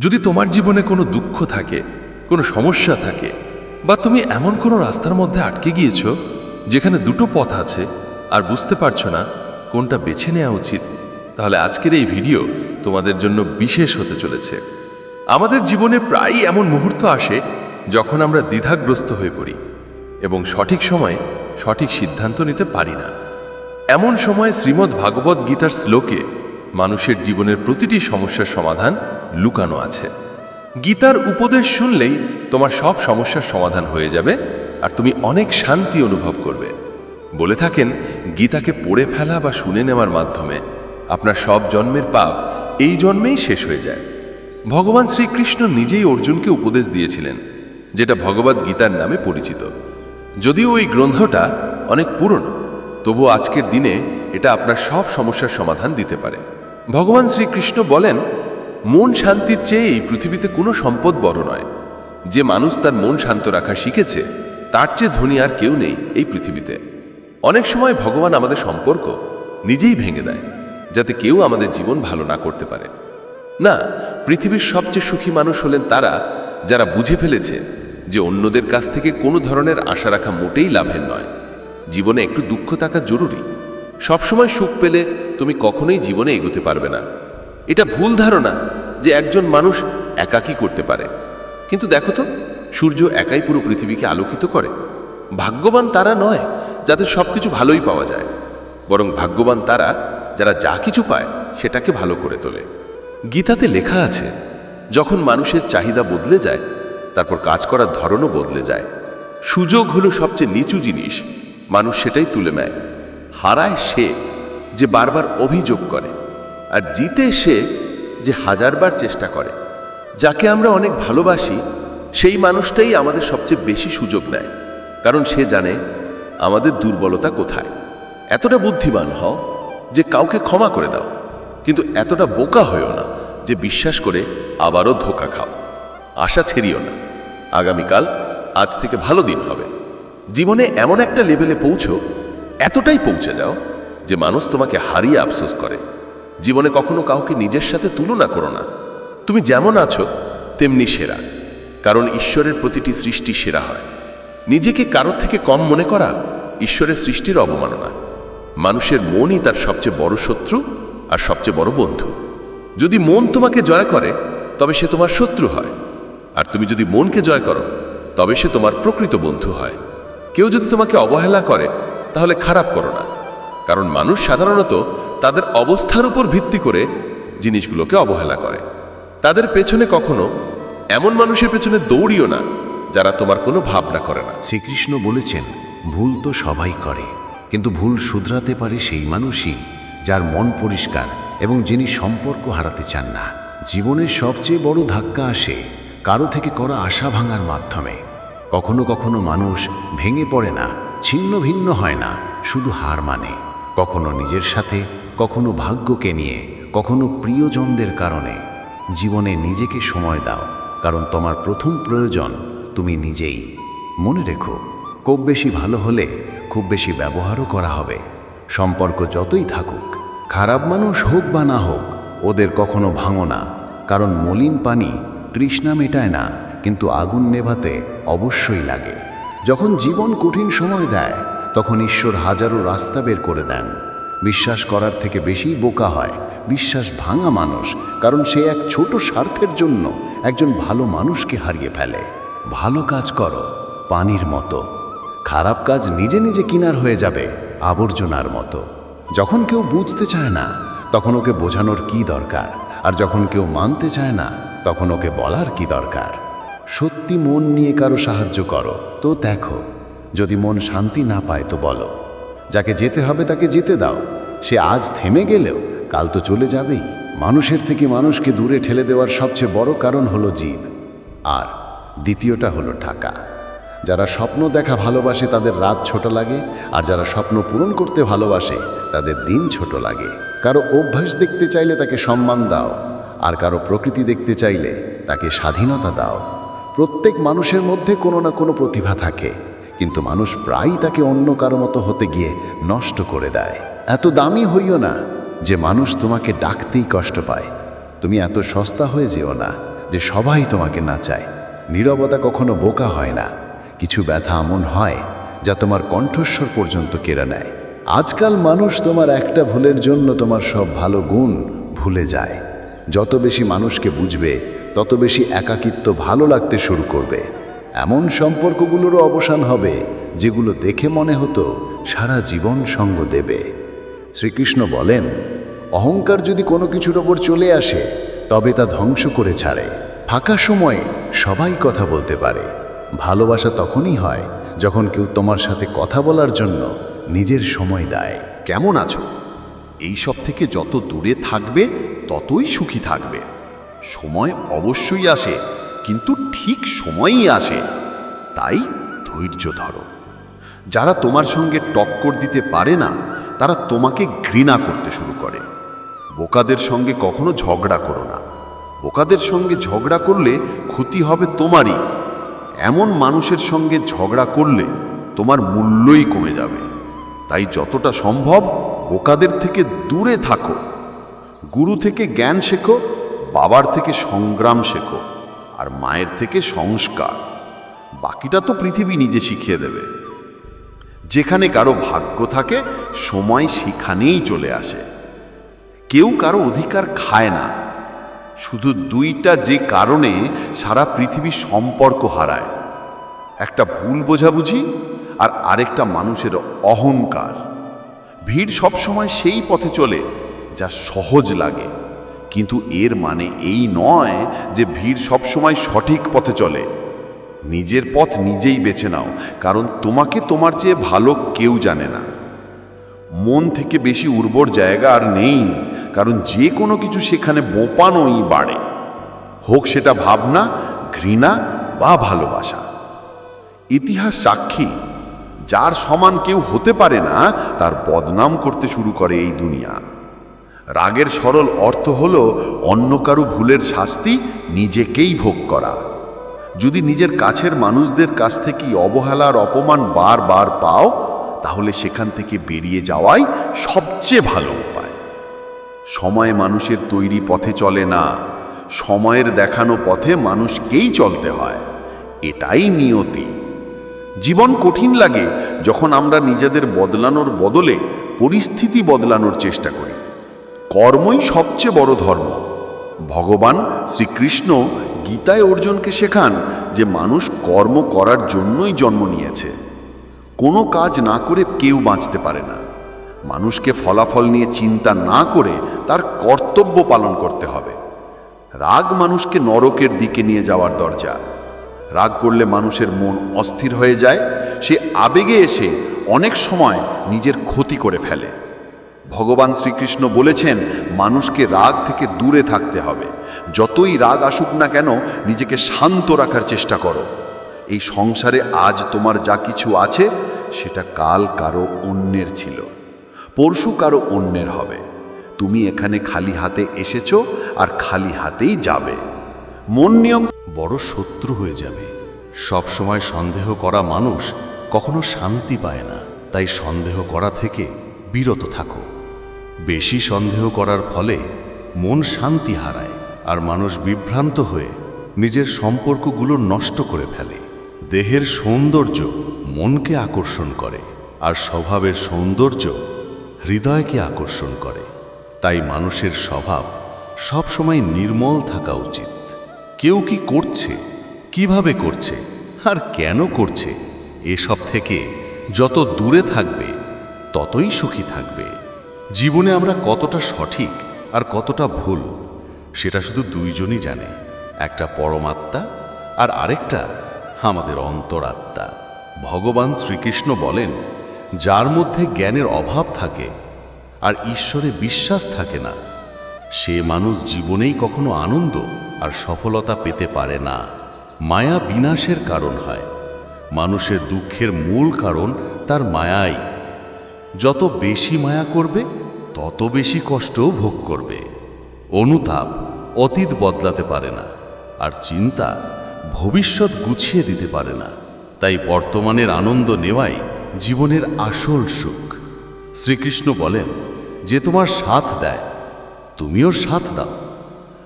যদি তোমার জীবনে কোনো দুঃখ থাকে, কোনো সমস্যা থাকে, বা তুমি এমন কোনো রাস্তার মধ্যে আটকে গিয়েছ, যেখানে দুটো পথ আছে আর বুঝতে পারছ না কোনটা বেছে নেওয়া উচিত, তাহলে আজকের এই ভিডিও তোমাদের জন্য বিশেষ হতে চলেছে। আমাদের জীবনে প্রায়ই এমন মুহূর্ত আসে যখন আমরা দ্বিধাগ্রস্ত হয়ে পড়ি এবং সঠিক সময়ে সঠিক সিদ্ধান্ত নিতে পারি না। এমন সময় শ্রীমদ্ ভাগবত গীতার শ্লোকে মানুষের জীবনের প্রতিটি সমস্যার সমাধান লুকানো আছে। গীতার উপদেশ শুনলেই তোমার সব সমস্যার সমাধান হয়ে যাবে আর তুমি অনেক শান্তি অনুভব করবে। বলে থাকেন, গীতাকে পড়ে ফেলা বা শুনে নেওয়ার মাধ্যমে আপনার সব জন্মের পাপ এই জন্মেই শেষ হয়ে যায়। ভগবান শ্রীকৃষ্ণ নিজেই অর্জুনকে উপদেশ দিয়েছিলেন, যেটা ভগবত গীতার নামে পরিচিত। যদিও ওই গ্রন্থটা অনেক পুরনো তবু আজকের দিনে এটা আপনার সব সমস্যার সমাধান দিতে পারে। ভগবান শ্রীকৃষ্ণ বলেন মন শান্তির চেয়ে এই পৃথিবীতে কোনো সম্পদ বড় নয়। যে মানুষ তার মন শান্ত রাখা শিখেছে, তার চেয়ে ধনী আর কেউ নেই এই পৃথিবীতে। অনেক সময় ভগবান আমাদের সম্পর্ক নিজেই ভেঙে দেয়, যাতে কেউ আমাদের জীবন ভালো না করতে পারে। না, পৃথিবীর সবচেয়ে সুখী মানুষ হলেন তারা, যারা বুঝে ফেলেছে যে অন্যদের কাছ থেকে কোনো ধরনের আশা রাখা মোটেই লাভের নয়। জীবনে একটু দুঃখ থাকা জরুরি। সবসময় সুখ পেলে তুমি কখনোই জীবনে এগোতে পারবে না। এটা ভুল ধারণা যে একজন মানুষ একাকী করতে পারে। কিন্তু দেখো তো, সূর্য একাই পুরো পৃথিবীকে আলোকিত করে। ভাগ্যবান তারা নয়, যাদের সবকিছু ভালোই পাওয়া যায়। বরং ভাগ্যবান তারা, যারা যা কিছু পায়, সেটাকে ভালো করে তোলে। গীতাতে লেখা আছে, যখন মানুষের চাহিদা বদলে যায়, তারপর কাজ করার ধরনও বদলে যায়। সুযোগ হলো সবচেয়ে নিচু জিনিস, মানুষ সেটাই তুলে নেয়। হারায় সে যে বারবার অভিযোগ করে। আর জিতে সে যে হাজারবার চেষ্টা করে, যাকে আমরা অনেক ভালোবাসি, সেই মানুষটাই আমাদের সবচেয়ে বেশি সুযোগ নেয়, কারণ সে জানে আমাদের দুর্বলতা কোথায়। এতটা বুদ্ধিমান হও যে কাউকে ক্ষমা করে দাও, কিন্তু এতটা বোকা হয়েও না যে বিশ্বাস করে আবারও ধোকা খাও। আশা ছেড়িও না। আগামীকাল আজ থেকে ভালো দিন হবে। জীবনে এমন একটা লেভেলে পৌঁছো, এতটাই পৌঁছে যাও যে মানুষ তোমাকে হারিয়ে আফসোস করে। জীবনে কখনো কাউকে নিজের সাথে তুলনা করো না। তুমি যেমন আছো, তেমনি সেরা। কারণ ঈশ্বরের প্রতিটি সৃষ্টি সেরা হয়। নিজেকে কারোর থেকে কম মনে করা ঈশ্বরের সৃষ্টির অবমাননা। মানুষের মনই তার সবচেয়ে বড় শত্রু আর সবচেয়ে বড় বন্ধু। যদি মন তোমাকে জয় করে, তবে সে তোমার শত্রু হয়। আর তুমি যদি মনকে জয় করো, তবে সে তোমার প্রকৃত বন্ধু হয়। কেউ যদি তোমাকে অবহেলা করে, তাহলে খারাপ করো না। কারণ মানুষ সাধারণত তাদের অবস্থার উপর ভিত্তি করে জিনিসগুলোকে অবহেলা করে। তাদের পেছনে কখনো এমন মানুষের পেছনে দৌড়িও না, যারা তোমার কোনো ভাবনা করে না। শ্রীকৃষ্ণ বলেছেন, ভুল তো সবাই করে, কিন্তু ভুল শুধরাতে পারে সেই মানুষই যার মন পরিষ্কার এবং যিনি সম্পর্ক হারাতে চান না। জীবনের সবচেয়ে বড় ধাক্কা আসে কারও থেকে করা আশা ভাঙার মাধ্যমে। কখনো কখনো মানুষ ভেঙে পড়ে না, ছিন্ন ভিন্ন হয় না, শুধু হার মানে। কখনো নিজের সাথে কখনো ভাগ্যকে নিয়ে, কখনো প্রিয়জনদের কারণে। জীবনে নিজেকে সময় দাও, কারণ তোমার প্রথম প্রয়োজন তুমি নিজেই। মনে রেখো, খুব বেশি ভালো হলে খুব বেশি ব্যবহারও করা হবে। সম্পর্ক যতই থাকুক, খারাপ মানুষ হোক বা না হোক, ওদের কখনো ভাঙো না, কারণ মলিন পানি তৃষ্ণা মেটায় না, কিন্তু আগুন নেভাতে অবশ্যই লাগে। যখন জীবন কঠিন সময় দেয়, তখন ঈশ্বর হাজারো রাস্তা বের করে দেন। বিশ্বাস করার থেকে বেশি বোকা হয়। বিশ্বাস ভাঙা মানুষ, কারণ সে এক ছোট স্বার্থের জন্য একজন ভালো মানুষকে হারিয়ে ফেলে। ভালো কাজ করো, পানির মতো। খারাপ কাজ নিজে নিজে কিনার হয়ে যাবে, আবর্জনার মতো। যখন কেউ বুঝতে চায় না, তখন ওকে বোঝানোর কি দরকার? আর যখন কেউ মানতে চায় না, তখন ওকে বলার কি দরকার? সত্যি মন নিয়ে কারও সাহায্য করো। তো দেখো, যদি মন শান্তি না পায় তো বলো। যাকে যেতে হবে তাকে যেতে দাও। সে আজ থেমে গেলেও কাল তো চলে যাবেই। মানুষের থেকে মানুষকে দূরে ঠেলে দেওয়ার সবচেয়ে বড় কারণ হলো জীব। আর দ্বিতীয়টা হলো টাকা যারা স্বপ্ন দেখা ভালোবাসে তাদের রাত ছোট লাগে, আর যারা স্বপ্ন পূরণ করতে ভালোবাসে তাদের দিন ছোট লাগে। কারও অভ্যাস দেখতে চাইলে তাকে সম্মান দাও, আর কারও প্রকৃতি দেখতে চাইলে তাকে স্বাধীনতা দাও। প্রত্যেক মানুষের মধ্যে কোনো না কোনো প্রতিভা থাকে। কিন্তু মানুষ প্রায়ই তাকে অন্য কারও মতো হতে গিয়ে নষ্ট করে দেয়। এত দামি হইও না যে মানুষ তোমাকে ডাকতেই কষ্ট পায়। তুমি এত সস্তা হয়ে যেও না যে সবাই তোমাকে নাচায় নীরবতা কখনো বোকা হয় না। কিছু ব্যথা এমন হয় যা তোমার কণ্ঠস্বর পর্যন্ত কেড়ে নেয়। আজকাল মানুষ তোমার একটা ভুলের জন্য তোমার সব ভালো গুণ ভুলে যায়। যত বেশি মানুষকে বুঝবে, তত বেশি একাকিত্ব ভালো লাগতে শুরু করবে। এমন সম্পর্কগুলোরও অবসান হবে, যেগুলো দেখে মনে হতো সারা জীবন সঙ্গ দেবে। শ্রীকৃষ্ণ বলেন, অহংকার যদি কোনো কিছুর ওপর চলে আসে, তবে তা ধ্বংস করে ছাড়ে। ফাঁকা সময়ে সবাই কথা বলতে পারে। ভালোবাসা তখনই হয় যখন কেউ তোমার সাথে কথা বলার জন্য নিজের সময় দেয়। কেমন আছো? এই সব থেকে যত দূরে থাকবে, ততই সুখী থাকবে। সময় অবশ্যই আসে কিন্তু ঠিক সময়ই আসে। তাই ধৈর্য ধরো। যারা তোমার সঙ্গে টক্কর দিতে পারে না, তারা তোমাকে ঘৃণা করতে শুরু করে। বোকাদের সঙ্গে কখনো ঝগড়া করো না। বোকাদের সঙ্গে ঝগড়া করলে ক্ষতি হবে তোমারই। এমন মানুষের সঙ্গে ঝগড়া করলে তোমার মূল্যই কমে যাবে। তাই যতটা সম্ভব বোকাদের থেকে দূরে থাকো। গুরু থেকে জ্ঞান শেখো, বাবার থেকে সংগ্রাম শেখো। আর মায়ের থেকে সংস্কার। বাকিটা তো পৃথিবী নিজে শিখিয়ে দেবে। যেখানে কারও ভাগ্য থাকে, সময় সেখানেই চলে আসে। কেউ কারও অধিকার খায় না। শুধু দুইটা যে কারণে সারা পৃথিবী সম্পর্ক হারায়। একটা ভুল বোঝাবুঝি আর আরেকটা মানুষের অহংকার। ভিড় সবসময় সেই পথে চলে, যা সহজ লাগে। কিন্তু এর মানে এই নয় যে ভিড় সবসময় সঠিক পথে চলে। নিজের পথ নিজেই বেছে নাও, কারণ তোমাকে তোমার চেয়ে ভালো কেউ জানে না। মন থেকে বেশি উর্বর জায়গা আর নেই, কারণ যে কোনো কিছু সেখানে বোপানোই বাড়ে। হোক সেটা ভাবনা, ঘৃণা বা ভালোবাসা। ইতিহাস সাক্ষী, যার সমান কেউ হতে পারে না, তার বদনাম করতে শুরু করে এই দুনিয়া। রাগের সরল অর্থ হল অন্য কারও ভুলের শাস্তি নিজেকেই ভোগ করা। যদি নিজের কাছের মানুষদের কাছ থেকে অবহেলার অপমান বারবার পাও, তাহলে সেখান থেকে বেরিয়ে যাওয়াই সবচেয়ে ভালো উপায়। সময় মানুষের তৈরি পথে চলে না, সময়ের দেখানো পথে মানুষকেই চলতে হয়, এটাই নিয়তি। জীবন কঠিন লাগে যখন আমরা নিজেদের বদলানোর বদলে পরিস্থিতি বদলানোর চেষ্টা করি। কর্মই সবচেয়ে বড় ধর্ম। ভগবান শ্রীকৃষ্ণ গীতায় অর্জুনকে শেখান যে মানুষ কর্ম করার জন্যই জন্ম নিয়েছে। কোনো কাজ না করে কেউ বাঁচতে পারে না। মানুষকে ফলাফল নিয়ে চিন্তা না করে তার কর্তব্য পালন করতে হবে। রাগ মানুষকে নরকের দিকে নিয়ে যাওয়ার দরজা। রাগ করলে মানুষের মন অস্থির হয়ে যায়, সে আবেগে এসে অনেক সময় নিজের ক্ষতি করে ফেলে। ভগবান শ্রীকৃষ্ণ বলেছেন, মানুষকে রাগ থেকে দূরে থাকতে হবে। যতই রাগ আসুক না কেন, নিজেকে শান্ত রাখার চেষ্টা করো। এই সংসারে আজ তোমার যা কিছু আছে, সেটা কাল কারও অন্যের ছিল। পরশু কারও অন্যের হবে। তুমি এখানে খালি হাতে এসেছ আর খালি হাতেই যাবে। মন নিয়ম বড় শত্রু হয়ে যাবে। সব সময় সন্দেহ করা মানুষ কখনো শান্তি পায় না। তাই সন্দেহ করা থেকে বিরত থাকো। বেশি সন্দেহ করার ফলে মন শান্তি হারায় আর মানুষ বিভ্রান্ত হয়ে নিজের সম্পর্কগুলো নষ্ট করে ফেলে। দেহের সৌন্দর্য মনকে আকর্ষণ করে আর স্বভাবের সৌন্দর্য হৃদয়কে আকর্ষণ করে। তাই মানুষের স্বভাব সবসময় নির্মল থাকা উচিত। কেউ কি করছে? কীভাবে করছে? আর কেন করছে? এসব থেকে যত দূরে থাকবে, ততই সুখী থাকবে। জীবনে আমরা কতটা সঠিক আর কতটা ভুল, সেটা শুধু দুইজনই জানে, একটা পরমাত্মা আর আরেকটা আমাদের অন্তরাত্মা। ভগবান শ্রীকৃষ্ণ বলেন, যার মধ্যে জ্ঞানের অভাব থাকে আর ঈশ্বরে বিশ্বাস থাকে না, সে মানুষ জীবনেই কখনো আনন্দ আর সফলতা পেতে পারে না। মায়া বিনাশের কারণ হয়। মানুষের দুঃখের মূল কারণ তার মায়াই। যত বেশি মায়া করবে তত বেশি কষ্টও ভোগ করবে। অনুতাপ অতীত বদলাতে পারে না, আর চিন্তা ভবিষ্যৎ গুছিয়ে দিতে পারে না। তাই বর্তমানের আনন্দ নেওয়াই জীবনের আসল সুখ। শ্রীকৃষ্ণ বলেন, যে তোমার সাথ দেয়, তুমিও সাথ দাও।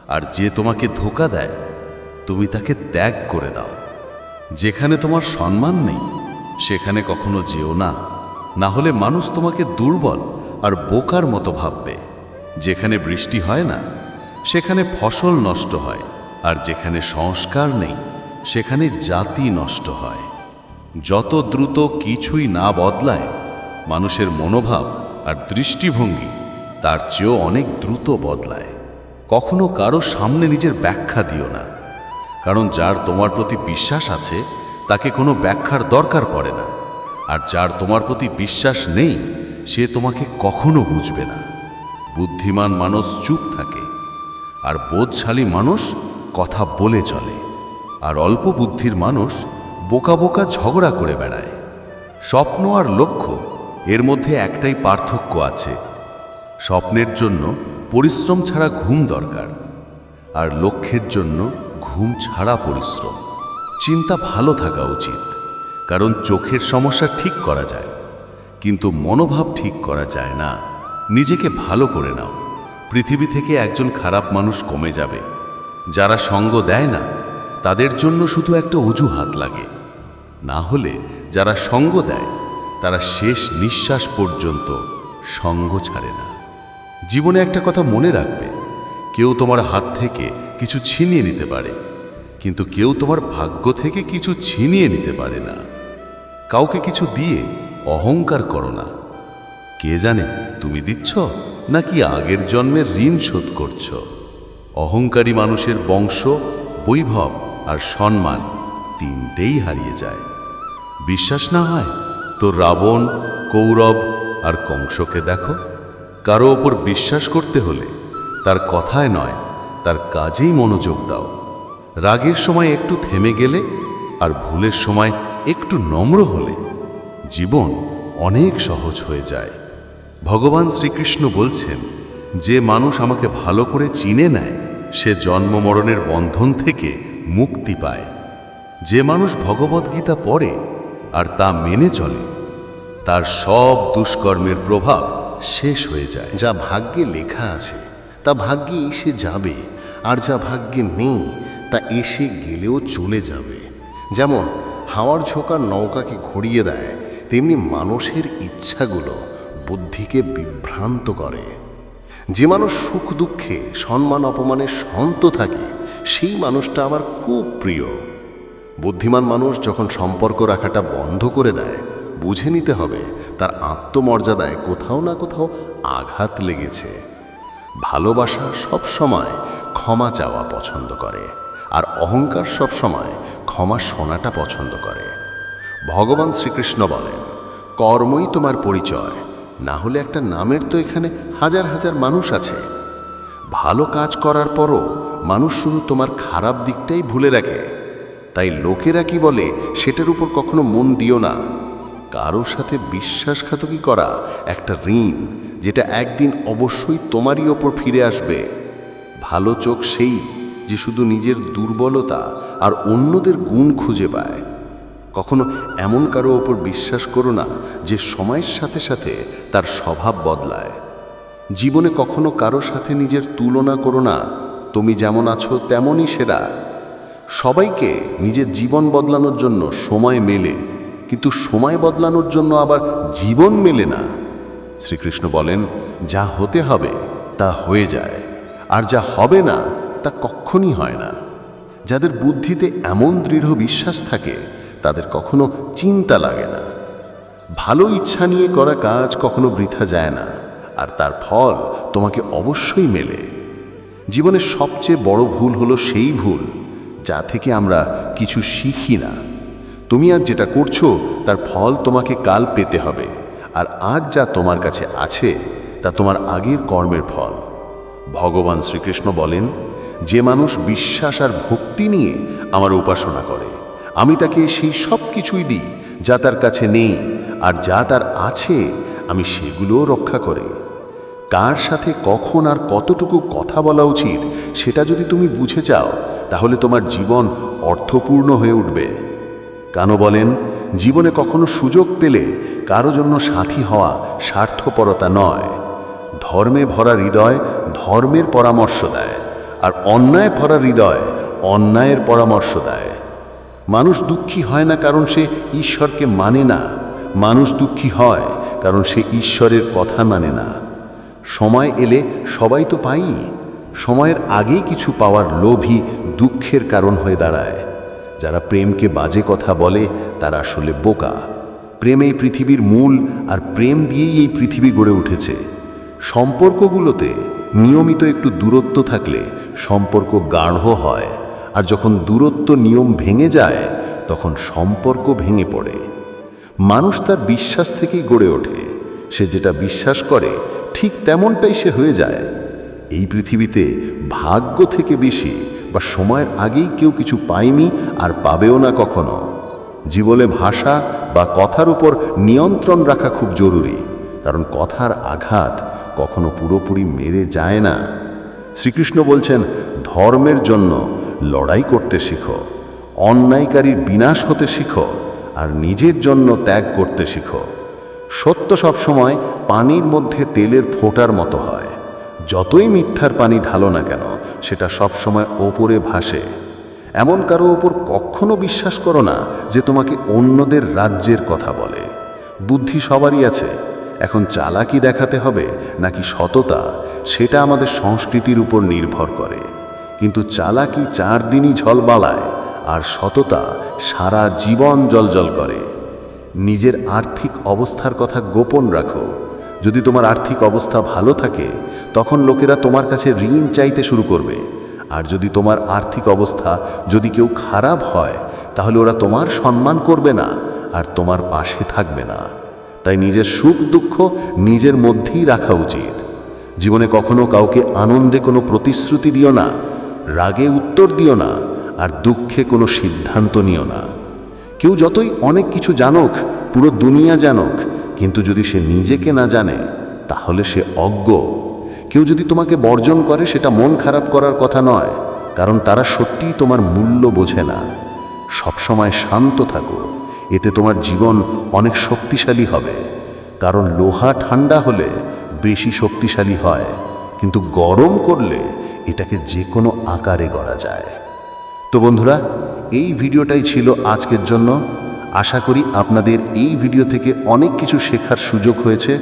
আর যে তোমাকে ধোকা দেয়, তুমি তাকে ত্যাগ করে দাও। যেখানে তোমার সম্মান নেই, সেখানে কখনো যেও না। না হলে মানুষ তোমাকে দুর্বল আর বোকার মতো ভাববে। যেখানে বৃষ্টি হয় না, সেখানে ফসল নষ্ট হয়, আর যেখানে সংস্কার নেই, সেখানে জাতি নষ্ট হয়। যত দ্রুত কিছুই না বদলায়, মানুষের মনোভাব আর দৃষ্টিভঙ্গি তার চেয়েও অনেক দ্রুত বদলায়। কখনো কারও সামনে নিজের ব্যাখ্যা দিও না, কারণ যার তোমার প্রতি বিশ্বাস আছে, তাকে কোনো ব্যাখ্যার দরকার পড়ে না। আর যার তোমার প্রতি বিশ্বাস নেই সে তোমাকে কখনো বুঝবে না। বুদ্ধিমান মানুষ চুপ থাকে, আর বোধশালী মানুষ কথা বলে চলে, আর অল্প বুদ্ধির মানুষ বোকা বোকা ঝগড়া করে বেড়ায়। স্বপ্ন আর লক্ষ্য এর মধ্যে একটাই পার্থক্য আছে। স্বপ্নের জন্য পরিশ্রম ছাড়া ঘুম দরকার, আর লক্ষ্যের জন্য ঘুম ছাড়া পরিশ্রম। চিন্তা ভালো থাকা উচিত, কারণ চোখের সমস্যা ঠিক করা যায়। কিন্তু মনোভাব ঠিক করা যায় না। নিজেকে ভালো করে নাও। পৃথিবী থেকে একজন খারাপ মানুষ কমে যাবে। যারা সঙ্গ দেয় না, তাদের জন্য শুধু একটা অজুহাত লাগে। না হলে যারা সঙ্গ দেয়, তারা শেষ নিঃশ্বাস পর্যন্ত সঙ্গ ছাড়ে না। জীবনে একটা কথা মনে রাখবে, কেউ তোমার হাত থেকে কিছু ছিনিয়ে নিতে পারে, কিন্তু কেউ তোমার ভাগ্য থেকে কিছু ছিনিয়ে নিতে পারে না। কাউকে কিছু দিয়ে অহংকার করো না। কে জানে তুমি দিচ্ছ নাকি আগের জন্মের ঋণ শোধ করছ? অহংকারী মানুষের বংশ, বৈভব আর সম্মান তিনটেই হারিয়ে যায়। বিশ্বাস না হয় তো রাবণ, কৌরব আর কংসকে দেখো। কারও ওপর বিশ্বাস করতে হলে তার কথায় নয়, তার কাজেই মনোযোগ দাও। রাগের সময় একটু থেমে গেলে আর ভুলের সময় একটু নম্র হলে জীবন অনেক সহজ হয়ে যায়। ভগবান শ্রীকৃষ্ণ বলছেন, যে মানুষ আমাকে ভালো করে চিনে নেয়, সে জন্ম মরণের বন্ধন থেকে মুক্তি পায়। যে মানুষ ভগবদ্গীতা পড়ে আর তা মেনে চলে, তার সব দুষ্কর্মের প্রভাব শেষ হয়ে যায়। যা ভাগ্যে লেখা আছে, তা ভাগ্যে এসে যাবে, আর যা ভাগ্যে নেই, তা এসে গেলেও চলে যাবে। যেমন হাওয়ার ঝোঁকার নৌকাকে ঘুরিয়ে দেয় তেমনি মানুষের ইচ্ছাগুলো বুদ্ধিকে বিভ্রান্ত করে। যে মানুষ সুখ দুঃখে, সম্মান অপমানে শান্ত থাকে, সেই মানুষটা আমার খুব প্রিয়। বুদ্ধিমান মানুষ যখন সম্পর্ক রাখাটা বন্ধ করে দেয়, বুঝে নিতে হবে তার আত্মমর্যাদায় কোথাও না কোথাও আঘাত লেগেছে। ভালোবাসা সব সময় ক্ষমা চাওয়া পছন্দ করে, আর অহংকার সব সময় ক্ষমা শোনাটা পছন্দ করে। ভগবান শ্রীকৃষ্ণ বলেন কর্মই তোমার পরিচয়। না হলে একটা নামের তো এখানে হাজার হাজার মানুষ আছে। ভালো কাজ করার পরও মানুষ শুধু তোমার খারাপ দিকটাই ভুলে রাখে। তাই লোকেরা কি বলে, সেটার উপর কখনো মন দিও না। কারও সাথে বিশ্বাসঘাতকী করা একটা ঋণ, যেটা একদিন অবশ্যই তোমারই ওপর ফিরে আসবে। ভালো চোখ সেই যে শুধু নিজের দুর্বলতা আর অন্যদের গুণ খুঁজে পায়। কখনো এমন কারও ওপর বিশ্বাস করো না যে সময়ের সাথে সাথে তার স্বভাব বদলায়। জীবনে কখনো কারও সাথে নিজের তুলনা করো না, তুমি যেমন আছো তেমনই সেরা। সবাইকে নিজের জীবন বদলানোর জন্য সময় মেলে, কিন্তু সময় বদলানোর জন্য আবার জীবন মেলে না। শ্রীকৃষ্ণ বলেন, যা হতে হবে, তা হয়ে যায়, আর যা হবে না, তা কখনই হয় না। যাদের বুদ্ধিতে এমন দৃঢ় বিশ্বাস থাকে তাদের কখনো চিন্তা লাগে না। ভালো ইচ্ছা নিয়ে করা কাজ কখনো বৃথা যায় না, আর তার ফল তোমাকে অবশ্যই মেলে। জীবনের সবচেয়ে বড় ভুল হলো সেই ভুল, যা থেকে আমরা কিছু শিখি না। তুমি আর যেটা করছ, তার ফল তোমাকে কাল পেতে হবে, আর আজ যা তোমার কাছে আছে, তা তোমার আগের কর্মের ফল। ভগবান শ্রীকৃষ্ণ বলেন, যে মানুষ বিশ্বাস আর ভক্তি নিয়ে আমার উপাসনা করে আমি তাকে সেই সব কিছুই দিই, যা তার কাছে নেই, আর যা তার আছে, আমি সেগুলোও রক্ষা করে। কার সাথে কখন আর কতটুকু কথা বলা উচিত, সেটা যদি তুমি বুঝে চাও, তাহলে তোমার জীবন অর্থপূর্ণ হয়ে উঠবে। কানো বলেন, জীবনে কখনো সুযোগ পেলে কারও জন্য সাথী হওয়া স্বার্থপরতা নয়। ধর্মে ভরা হৃদয় ধর্মের পরামর্শ দেয়, আর অন্যায় ভরা হৃদয় অন্যায়ের পরামর্শ দেয়। মানুষ দুঃখী হয় না কারণ সে ঈশ্বরকে মানে না। মানুষ দুঃখী হয় কারণ সে ঈশ্বরের কথা মানে না। সময় এলে সবাই তো পাই। সময়ের আগেই কিছু পাওয়ার লোভই দুঃখের কারণ হয়ে দাঁড়ায়। যারা প্রেমকে বাজে কথা বলে, তারা আসলে বোকা। প্রেম এই পৃথিবীর মূল আর প্রেম দিয়েই এই পৃথিবী গড়ে উঠেছে। সম্পর্কগুলোতে নিয়মিত একটু দূরত্ব থাকলে সম্পর্ক গাঢ় হয়। আর যখন দূরত্ব নিয়ম ভেঙে যায়, তখন সম্পর্ক ভেঙে পড়ে। মানুষ তার বিশ্বাস থেকেই গড়ে ওঠে। সে যেটা বিশ্বাস করে, ঠিক তেমনটাই সে হয়ে যায়। এই পৃথিবীতে ভাগ্য থেকে বেশি বা সময়ের আগেই কেউ কিছু পায়নি আর পাবেও না কখনো। জীবনে ভাষা বা কথার উপর নিয়ন্ত্রণ রাখা খুব জরুরি, কারণ কথার আঘাত কখনো পুরোপুরি মেরে যায় না। শ্রীকৃষ্ণ বলছেন, ধর্মের জন্য লড়াই করতে শিখো, অন্যায়কারীর বিনাশ হতে শিখো আর নিজের জন্য ত্যাগ করতে শিখো। সত্য সবসময় পানির মধ্যে তেলের ফোঁটার মতো হয়। যতই মিথ্যার পানি ঢালো না কেন, সেটা সবসময় ওপরে ভাসে। এমন কারও ওপর কখনো বিশ্বাস করো না যে তোমাকে অন্যদের রাজ্যের কথা বলে। বুদ্ধি সবারই আছে। এখন চালাকি দেখাতে হবে নাকি সততা, সেটা আমাদের সংস্কৃতির উপর নির্ভর করে। কিন্তু চালাকি চার দিনই ঝলবালায় আর সততা সারা জীবন জলজল করে। নিজের আর্থিক অবস্থার কথা গোপন রাখো। যদি তোমার আর্থিক অবস্থা ভালো থাকে, তখন লোকেরা তোমার কাছে ঋণ চাইতে শুরু করবে। আর যদি তোমার আর্থিক অবস্থা যদি কেউ খারাপ হয়, তাহলে ওরা তোমার সম্মান করবে না আর তোমার পাশে থাকবে না। তাই নিজের সুখ দুঃখ নিজের মধ্যেই রাখা উচিত। জীবনে কখনো কাউকে আনন্দে কোনো প্রতিশ্রুতি দিও না। রাগে উত্তর দিও না আর দুঃখে কোনো সিদ্ধান্ত নিও না। কেউ যতই অনেক কিছু জানুক, পুরো দুনিয়া জানুক, কিন্তু যদি সে নিজেকে না জানে, তাহলে সে অজ্ঞ। কেউ যদি তোমাকে বর্জন করে, সেটা মন খারাপ করার কথা নয়, কারণ তারা সত্যিই তোমার মূল্য বোঝে না। সবসময় শান্ত থাকো, এতে তোমার জীবন অনেক শক্তিশালী হবে। কারণ লোহা ঠান্ডা হলে বেশি শক্তিশালী হয়, কিন্তু গরম করলে এটাকে যে কোনো আকারে গড়া যায়। তো বন্ধুরা, এই ভিডিওটাই ছিল আজকের জন্য। আশা করি আপনাদের এই ভিডিও থেকে অনেক কিছু শেখার সুযোগ হয়েছে।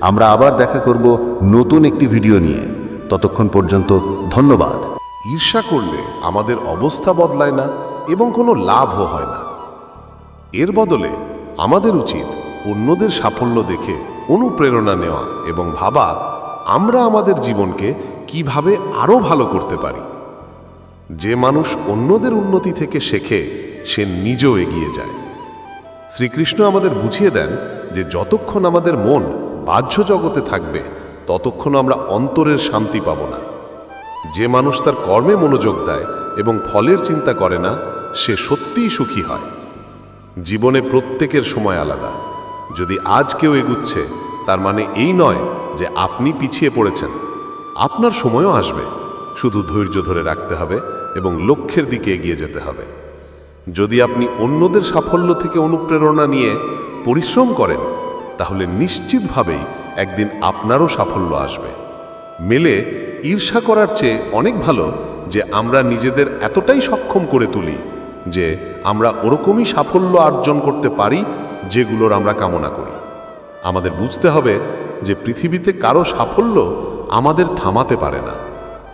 আমরা আবার দেখা করব নতুন একটি ভিডিও নিয়ে। ততক্ষণ পর্যন্ত ধন্যবাদ। ঈর্ষা করলে আমাদের অবস্থা বদলায় না এবং কোনো লাভও হয় না। এর বদলে আমাদের উচিত অন্যদের সাফল্য দেখে অনুপ্রেরণা নেওয়া এবং ভাবা, আমরা আমাদের জীবনকে কীভাবে আরও ভালো করতে পারি? যে মানুষ অন্যদের উন্নতি থেকে শেখে, সে নিজেও এগিয়ে যায়। শ্রীকৃষ্ণ আমাদের বুঝিয়ে দেন যে যতক্ষণ আমাদের মন বাহ্য জগতে থাকবে, ততক্ষণ আমরা অন্তরের শান্তি পাব না। যে মানুষ তার কর্মে মনোযোগ দেয় এবং ফলের চিন্তা করে না, সে সত্যিই সুখী হয়। জীবনে প্রত্যেকের সময় আলাদা। যদি আজ কেউ এগুচ্ছে, তার মানে এই নয় যে আপনি পিছিয়ে পড়েছেন। আপনার সময়ও আসবে। শুধু ধৈর্য ধরে রাখতে হবে এবং লক্ষ্যের দিকে এগিয়ে যেতে হবে। যদি আপনি অন্যদের সাফল্য থেকে অনুপ্রেরণা নিয়ে পরিশ্রম করেন, তাহলে নিশ্চিতভাবেই একদিন আপনারও সাফল্য আসবে। মেলে ঈর্ষা করার চেয়ে অনেক ভালো যে আমরা নিজেদের এতটাই সক্ষম করে তুলি যে আমরা ওরকমই সাফল্য অর্জন করতে পারি যেগুলোর আমরা কামনা করি। আমাদের বুঝতে হবে যে পৃথিবীতে কারও সাফল্য আমাদের থামাতে পারে না।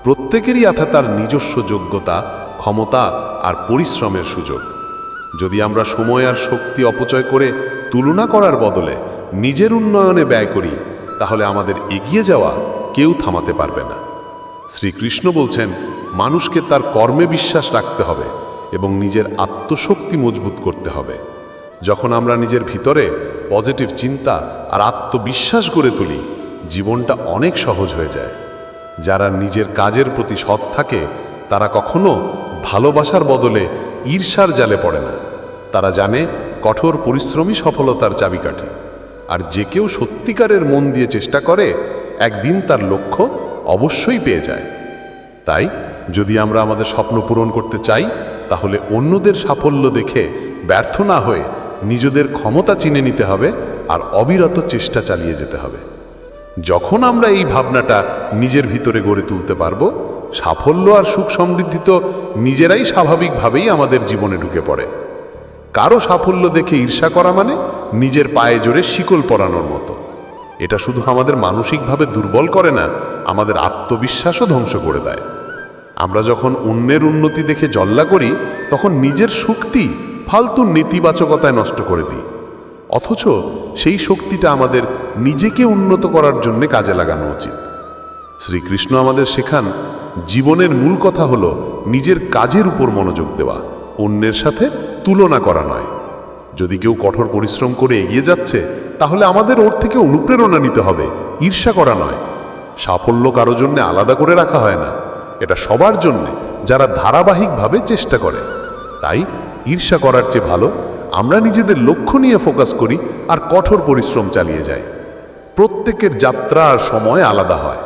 প্রত্যেকেরই আছে তার নিজস্ব যোগ্যতা, ক্ষমতা আর পরিশ্রমের সুযোগ। যদি আমরা সময় আর শক্তি অপচয় করে তুলনা করার বদলে নিজের উন্নয়নে ব্যয় করি, তাহলে আমাদের এগিয়ে যাওয়া কেউ থামাতে পারবে না। শ্রীকৃষ্ণ বলছেন, মানুষকে তার কর্মে বিশ্বাস রাখতে হবে এবং নিজের আত্মশক্তি মজবুত করতে হবে। যখন আমরা নিজের ভিতরে পজিটিভ চিন্তা আর আত্মবিশ্বাস গড়ে তুলি জীবনটা অনেক সহজ হয়ে যায়। যারা নিজের কাজের প্রতি সৎ থাকে, তারা কখনো ভালোবাসার বদলে ঈর্ষার জালে পড়ে না। তারা জানে কঠোর পরিশ্রমী সফলতার চাবিকাঠি। আর যে কেউ সত্যিকারের মন দিয়ে চেষ্টা করে, একদিন তার লক্ষ্য অবশ্যই পেয়ে যায়। তাই, যদি আমরা আমাদের স্বপ্ন পূরণ করতে চাই, তাহলে অন্যদের সাফল্য দেখে ব্যর্থ না হয়ে নিজেদের ক্ষমতা চিনে নিতে হবে আর অবিরত চেষ্টা চালিয়ে যেতে হবে। যখন আমরা এই ভাবনাটা নিজের ভিতরে গড়ে তুলতে পারব, সাফল্য আর সুখ সমৃদ্ধি তো নিজেরাই স্বাভাবিকভাবেই আমাদের জীবনে ঢুকে পড়ে। কারও সাফল্য দেখে ঈর্ষা করা মানে নিজের পায়ে জোরে শিকল পরানোর মতো। এটা শুধু আমাদের মানসিকভাবে দুর্বল করে না, আমাদের আত্মবিশ্বাসও ধ্বংস করে দেয়। আমরা যখন অন্যের উন্নতি দেখে জল্লা করি, তখন নিজের শক্তি ফালতু নেতিবাচকতায় নষ্ট করে দিই। অথচ সেই শক্তিটা আমাদের নিজেকে উন্নত করার জন্য কাজে লাগানো উচিত। শ্রীকৃষ্ণ আমাদের শেখান, জীবনের মূল কথা হলো নিজের কাজের উপর মনোযোগ দেওয়া, অন্যের সাথে তুলনা করা নয়। যদি কেউ কঠোর পরিশ্রম করে এগিয়ে যাচ্ছে, তাহলে আমাদের ওর থেকে অনুপ্রেরণা নিতে হবে, ঈর্ষা করা নয়। সাফল্য কারও জন্য আলাদা করে রাখা হয় না, এটা সবার জন্যে, যারা ধারাবাহিকভাবে চেষ্টা করে। তাই ঈর্ষা করার চেয়ে ভালো আমরা নিজেদের লক্ষ্য নিয়ে ফোকাস করি আর কঠোর পরিশ্রম চালিয়ে যাই। প্রত্যেকের যাত্রা আর সময় আলাদা হয়।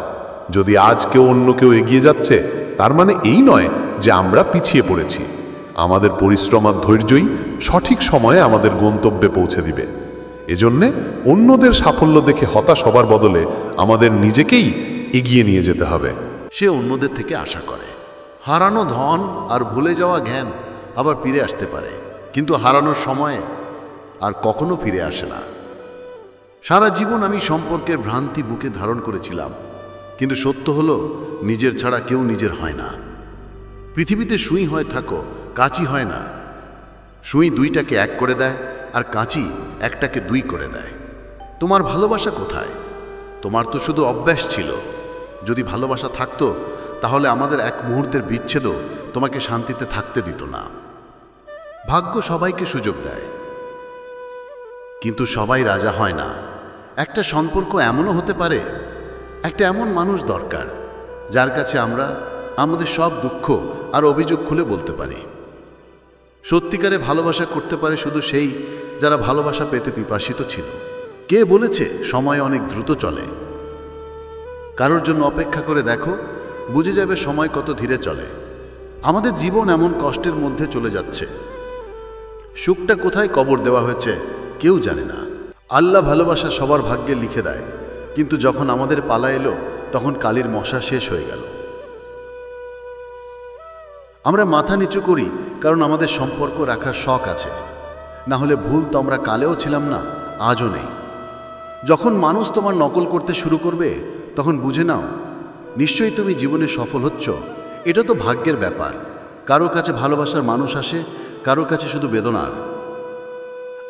যদি আজ কেউ অন্য কেউ এগিয়ে যাচ্ছে, তার মানে এই নয় যে আমরা পিছিয়ে পড়েছি। আমাদের পরিশ্রম আর ধৈর্যই সঠিক সময়ে আমাদের গন্তব্যে পৌঁছে দিবে। এজন্যে অন্যদের সাফল্য দেখে হতাশ হবার বদলে আমাদের নিজেকেই এগিয়ে নিয়ে যেতে হবে। সে অন্যদের থেকে আশা করে। হারানো ধন আর ভুলে যাওয়া জ্ঞান আবার ফিরে আসতে পারে। কিন্তু হারানোর সময়ে আর কখনো ফিরে আসে না। সারা জীবন আমি সম্পর্কের ভ্রান্তি বুকে ধারণ করেছিলাম, কিন্তু সত্য হলো নিজের ছাড়া কেউ নিজের হয় না। পৃথিবীতে সুই হয় থাকো, কাঁচি হয় না। সুই দুইটাকে এক করে দেয় আর কাঁচি একটাকে দুই করে দেয়। তোমার ভালোবাসা কোথায়? তোমার তো শুধু অভ্যাস ছিল। যদি ভালোবাসা থাকতো, তাহলে আমাদের এক মুহূর্তের বিচ্ছেদও তোমাকে শান্তিতে থাকতে দিত না। ভাগ্য সবাইকে সুযোগ দেয়। কিন্তু সবাই রাজা হয় না। একটা সম্পর্ক এমনও হতে পারে, একটা এমন মানুষ দরকার, যার কাছে আমরা আমাদের সব দুঃখ আর অভিযোগ খুলে বলতে পারি। সত্যিকারে ভালোবাসা করতে পারে শুধু সেই যারা ভালোবাসা পেতে পিপাসিত ছিল। কে বলেছে সময় অনেক দ্রুত চলে? কারোর জন্য অপেক্ষা করে দেখো, বুঝে যাবে সময় কত ধীরে চলে। আমাদের জীবন এমন কষ্টের মধ্যে চলে যাচ্ছে। সুখটা কোথায় কবর দেওয়া হয়েছে কেউ জানে না। আল্লাহ ভালোবাসা সবার ভাগ্যে লিখে দেয়। কিন্তু যখন আমাদের পালা এলো, তখন কালির মশা শেষ হয়ে গেল। আমরা মাথা নিচু করি, কারণ আমাদের সম্পর্ক রাখার শখ আছে। না হলে ভুল তো আমরা কালেও ছিলাম না, আজও নেই। যখন মানুষ তোমার নকল করতে শুরু করবে, তখন বুঝে নাও, নিশ্চয়ই তুমি জীবনে সফল হচ্ছ। এটা তো ভাগ্যের ব্যাপার। কারও কাছে ভালোবাসার মানুষ আসে কারও কাছে শুধু বেদনার।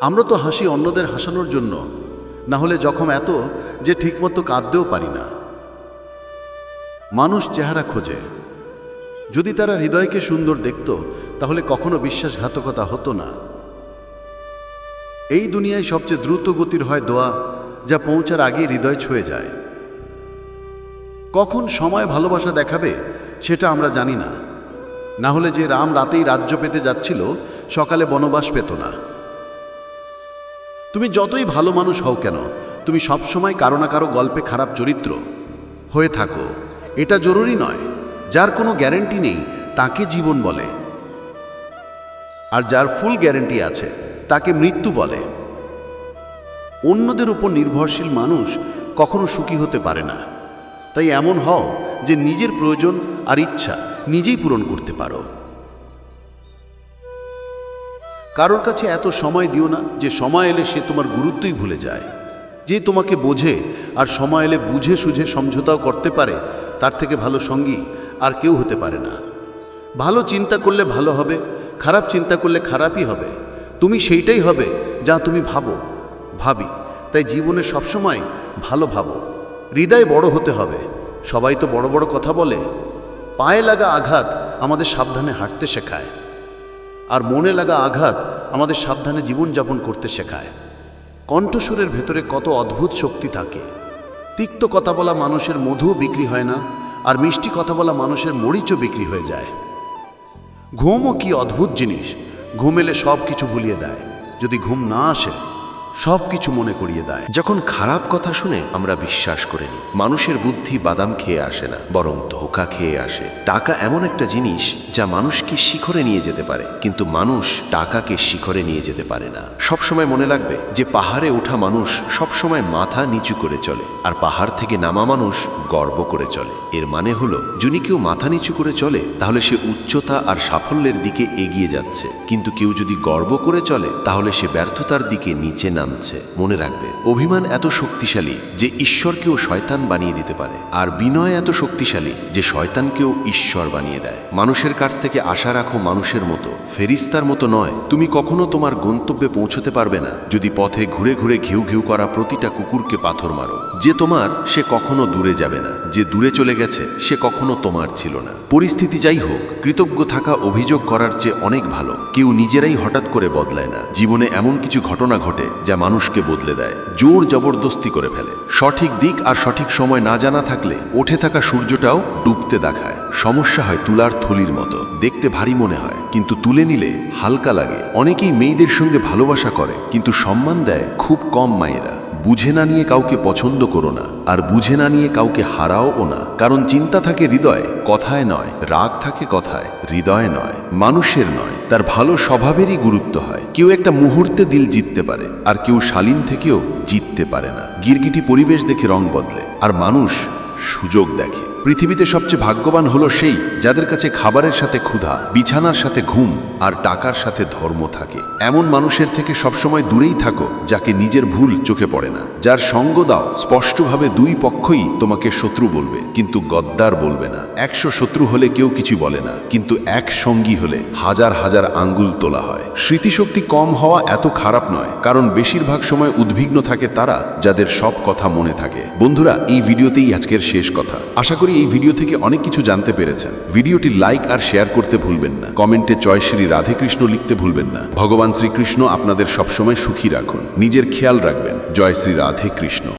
আমরা তো হাসি অন্যদের হাসানোর জন্য, না হলে যখন এত যে ঠিকমতো কাঁদতেও পারি না। মানুষ চেহারা খোঁজে। যদি তারা হৃদয়কে সুন্দর দেখত, তাহলে কখনো বিশ্বাসঘাতকতা হতো না। এই দুনিয়ায় সবচেয়ে দ্রুত গতির হয় দোয়া, যা পৌঁছার আগে হৃদয় ছুঁয়ে যায়। কখন সময় ভালোবাসা দেখাবে, সেটা আমরা জানি না। না হলে যে রাম রাতেই রাজ্য পেতে যাচ্ছিল, সকালে বনবাস পেত না। তুমি যতই ভালো মানুষ হও কেন, তুমি সবসময় কারও না কারও গল্পে খারাপ চরিত্র হয়ে থাকো। এটা জরুরি নয়। যার কোনো গ্যারেন্টি নেই, তাকে জীবন বলে। আর যার ফুল গ্যারেন্টি আছে, তাকে মৃত্যু বলে। অন্যদের উপর নির্ভরশীল মানুষ কখনো সুখী হতে পারে না। তাই এমন হও যে নিজের প্রয়োজন আর ইচ্ছা নিজেই পূরণ করতে পারো। কারোর কাছে এত সময় দিও না যে সময় এলে সে তোমার গুরুত্বই ভুলে যায়। যে তোমাকে বোঝে আর সময় এলে বুঝে সুঝে সমঝোতাও করতে পারে, তার থেকে ভালো সঙ্গী আর কেউ হতে পারে না। ভালো চিন্তা করলে ভালো হবে, খারাপ চিন্তা করলে খারাপই হবে। তুমি সেইটাই হবে যা তুমি ভাবো, ভাবি। তাই জীবনে সবসময় ভালো ভাবো। হৃদয় বড় হতে হবে। সবাই তো বড় বড় কথা বলে। পায়ে লাগা আঘাত আমাদের সাবধানে হাঁটতে শেখায়। আর মনে লাগা আঘাত আমাদের সাবধানে জীবনযাপন করতে শেখায়। কণ্ঠস্বরের ভেতরে কত অদ্ভুত শক্তি থাকে। তিক্ত কথা বলা মানুষের মধুও বিক্রি হয় না, আর মিষ্টি কথা বলা মানুষের মরিচও বিক্রি হয়ে যায়। ঘুমও কি অদ্ভুত জিনিস, ঘুম এলে সব কিছু ভুলিয়ে দেয়, যদি ঘুম না আসে। সব কিছু মনে করিয়ে দেয়। যখন খারাপ কথা শুনে আমরা বিশ্বাস করে নিই, মানুষের বুদ্ধি বাদাম খেয়ে আসে না, বরং ধোকা খেয়ে আসে। টাকা এমন একটা জিনিস যা মানুষকে শিখরে নিয়ে যেতে পারে, কিন্তু মানুষ টাকাকে শিখরে নিয়ে যেতে পারে না। সবসময় মনে রাখবে যে পাহাড়ে ওঠা মানুষ সবসময় মাথা নিচু করে চলে, আর পাহাড় থেকে নামা মানুষ গর্ব করে চলে। এর মানে হলো, যদি কেউ মাথা নিচু করে চলে, তাহলে সে উচ্চতা আর সাফল্যের দিকে এগিয়ে যাচ্ছে। কিন্তু কেউ যদি গর্ব করে চলে, তাহলে সে ব্যর্থতার দিকে নিচে নামছে, মনে রাখবে। অভিমান এত শক্তিশালী যে ঈশ্বরকেও শয়তান বানিয়ে দিতে পারে, আর বিনয় এত শক্তিশালী যে শয়তানকেও ঈশ্বর বানিয়ে দেয়। মানুষের কাছ থেকে আশা রাখো মানুষের মতো, ফেরিস্তার মতো নয়। তুমি কখনো তোমার গন্তব্যে পৌঁছতে পারবে না, যদি পথে ঘুরে ঘুরে ঘেউ ঘেউ করা প্রতিটা কুকুরকে পাথর মারো। যে তোমার, সে কখনো দূরে যাবে না। যে দূরে চলে গেছে, সে কখনো তোমার ছিল না। পরিস্থিতি যাই হোক, কৃতজ্ঞ থাকা অভিযোগ করার চেয়ে অনেক ভালো। কেউ নিজেরাই হঠাৎ করে বদলায় না। জীবনে এমন কিছু ঘটনা ঘটে মানুষকে বদলে দেয়, জোর জবরদস্তি করে ফেলে। সঠিক দিক আর সঠিক সময় না জানা থাকলে ওঠে থাকা সূর্যটাও ডুবতে দেখায়। সমস্যা হয় তুলার থলির মতো। দেখতে ভারী মনে হয়, কিন্তু তুলে নিলে হালকা লাগে। অনেকেই মেয়েদের সঙ্গে ভালোবাসা করে, কিন্তু সম্মান দেয় খুব কম মায়েরা। বুঝে না নিয়ে কাউকে পছন্দ করো না, আর বুঝে না নিয়ে কাউকে হারাও ও না। কারণ চিন্তা থাকে হৃদয়ে, কথায় নয়, রাগ থাকে কথায়, হৃদয়ে নয়, মানুষের নয়। তার ভালো স্বভাবেরই গুরুত্ব হয়। কেউ একটা মুহূর্তে দিল জিততে পারে, আর কেউ শালীন থেকেও জিততে পারে না। গিরগিটি পরিবেশ দেখে রং বদলে, আর মানুষ সুযোগ দেখে। পৃথিবীতে সবচেয়ে ভাগ্যবান হলো সেই যাদের কাছে খাবারের সাথে ক্ষুধা, বিছানার সাথে ঘুম আর টাকার সাথে ধর্ম থাকে। এমন মানুষের থেকে সবসময় দূরেই থাকো যাকে নিজের ভুল চোখে পড়ে না। যার সঙ্গ দাও স্পষ্টভাবে দুই পক্ষই তোমাকে শত্রু বলবে, কিন্তু গদ্দার বলবে না। একশো শত্রু হলে কেউ কিছু বলে না, কিন্তু এক সঙ্গী হলে হাজার হাজার আঙ্গুল তোলা হয়। স্মৃতিশক্তি কম হওয়া এত খারাপ নয়, কারণ বেশিরভাগ সময় উদ্বিগ্ন থাকে তারা যাদের সব কথা মনে থাকে। বন্ধুরা, এই ভিডিওতেই আজকের শেষ কথা। আশা করি এই ভিডিও থেকে অনেক কিছু জানতে পেরেছেন। ভিডিওটি লাইক আর শেয়ার করতে ভুলবেন না। কমেন্টে জয় শ্রী রাধেকৃষ্ণ লিখতে ভুলবেন না। ভগবান শ্রীকৃষ্ণ আপনাদের সবসময় সুখী রাখুন। নিজের খেয়াল রাখবেন। জয় শ্রী রাধে কৃষ্ণ।